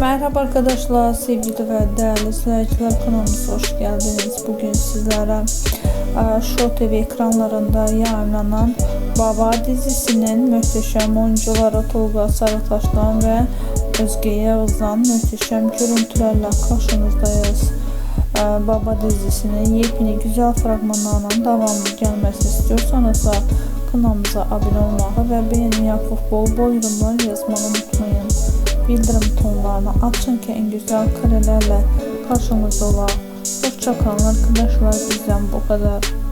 Merhaba arkadaşlar, sevgili ve değerli izleyiciler kanalımıza hoş geldiniz. Bugün sizlere e, Show TV ekranlarında yayınlanan Baba dizisinin mühteşem oyuncuları Tolga Sarıtaş'tan ve Özge Yağız'dan mühteşem görüntülerle karşınızdayız. E, Baba dizisinin yepyeni güzel fragmanlarının devamlı gelmesini istiyorsanız da kanalımıza abone olmayı ve beğeni yapıp bol bol yorumlar yazmayı unutmayın bildirim tonlarını açın ki en güzel karelerle karşınızda olar. Hoşçakalın arkadaşlar bizden bu kadar.